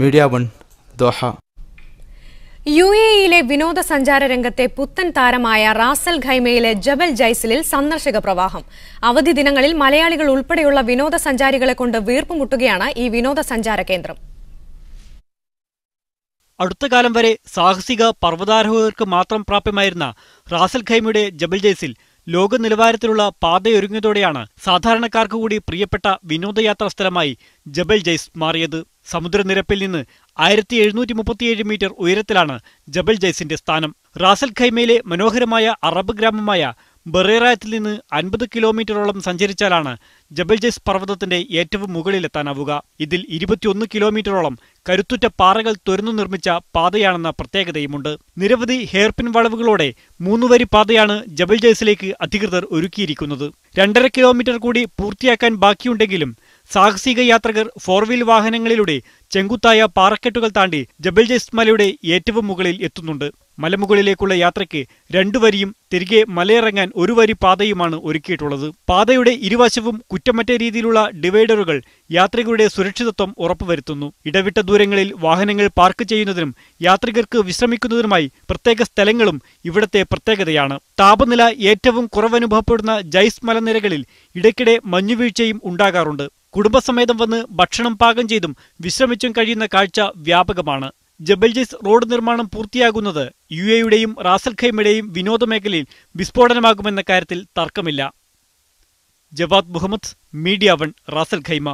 Media one Doha. U A ഇയിലെ വിനോദസഞ്ചാര രംഗത്തെ പുത്തൻ താരമായ റാസൽ ഖൈമയിലെ ജബൽ ജൈസിലിൽ സന്ദർശക പ്രവാഹം. അവധി ദിനങ്ങളിൽ മലയാളികൾ ഉൾപ്പെടെയുള്ള വിനോദസഞ്ചാരികളെ കൊണ്ട് വീർപ്പുമുട്ടുകയാണ് ഈ വിനോദസഞ്ചാര കേന്ദ്രം. അടുത്ത കാലം വരെ സാഹസിക പർവതാരോഹകർക്ക് മാത്രം പ്രാപ്യമായിരുന്ന റാസൽ ഖൈമയുടെ ജബൽ ജൈസിൽ ലോക നിലവാരത്തിലുള്ള പാതയൊരുങ്ങിയതോടെയാണ് സാധാരണക്കാർക്ക് കൂടി പ്രിയപ്പെട്ട വിനോദയാത്രാ സ്ഥലമായി ജബൽ ജൈസ് മാറിയത്. സമുദ്രനിരപ്പിൽ നിന്ന് ആയിരത്തി എഴുന്നൂറ്റി മുപ്പത്തിയേഴ് മീറ്റർ ഉയരത്തിലാണ് ജബൽ ജയ്സിന്റെ സ്ഥാനം. റാസൽ ഖൈമയിലെ മനോഹരമായ അറബ് ഗ്രാമമായ ബറേറായത്തിൽ നിന്ന് അൻപത് കിലോമീറ്ററോളം സഞ്ചരിച്ചാലാണ് ജബൽ ജയ്സ് പർവതത്തിന്റെ ഏറ്റവും മുകളിലെത്താനാവുക. ഇതിൽ ഇരുപത്തിയൊന്ന് കിലോമീറ്ററോളം കരുത്തുറ്റ പാറകൾ തുരന്നു നിർമ്മിച്ച പാതയാണെന്ന പ്രത്യേകതയുമുണ്ട്. നിരവധി ഹെയർപിൻ വളവുകളോടെ മൂന്നുവരി പാതയാണ് ജബൽ ജയ്സിലേക്ക് അധികൃതർ ഒരുക്കിയിരിക്കുന്നത്. രണ്ടര കിലോമീറ്റർ കൂടി പൂർത്തിയാക്കാൻ ബാക്കിയുണ്ടെങ്കിലും സാഹസിക യാത്രികർ ഫോർ വീൽ വാഹനങ്ങളിലൂടെ ചെങ്കുത്തായ പാറക്കെട്ടുകൾ താണ്ടി ജബൽ ജയ്സ് മലയുടെ ഏറ്റവും മുകളിൽ എത്തുന്നുണ്ട്. മലമുകളിലേക്കുള്ള യാത്രയ്ക്ക് രണ്ടു വരിയും തിരികെ മലയിറങ്ങാൻ ഒരു വരി പാതയുമാണ് ഒരുക്കിയിട്ടുള്ളത്. പാതയുടെ ഇരുവശവും കുറ്റമറ്റ രീതിയിലുള്ള ഡിവൈഡറുകൾ യാത്രികരുടെ സുരക്ഷിതത്വം ഉറപ്പുവരുത്തുന്നു. ഇടവിട്ട ദൂരങ്ങളിൽ വാഹനങ്ങൾ പാർക്ക് ചെയ്യുന്നതിനും യാത്രികർക്ക് വിശ്രമിക്കുന്നതിനുമായി പ്രത്യേക സ്ഥലങ്ങളും ഇവിടത്തെ പ്രത്യേകതയാണ്. താപനില ഏറ്റവും കുറവനുഭവപ്പെടുന്ന ജൈസ് മലനിരകളിൽ ഇടയ്ക്കിടെ മഞ്ഞുവീഴ്ചയും ഉണ്ടാകാറുണ്ട്. കുടുംബസമേതം വന്ന് ഭക്ഷണം പാകം ചെയ്തും വിശ്രമിച്ചും കഴിയുന്ന കാഴ്ച വ്യാപകമാണ്. ജബൽ ജയ്സ് റോഡ് നിർമ്മാണം പൂർത്തിയാകുന്നത് യു എയുടെയും റാസൽ ഖൈമയുടെയും വിനോദ മേഖലയിൽ വിസ്ഫോടനമാകുമെന്ന കാര്യത്തിൽ തർക്കമില്ല. Jawad Muhammad media one Ras al Khaimah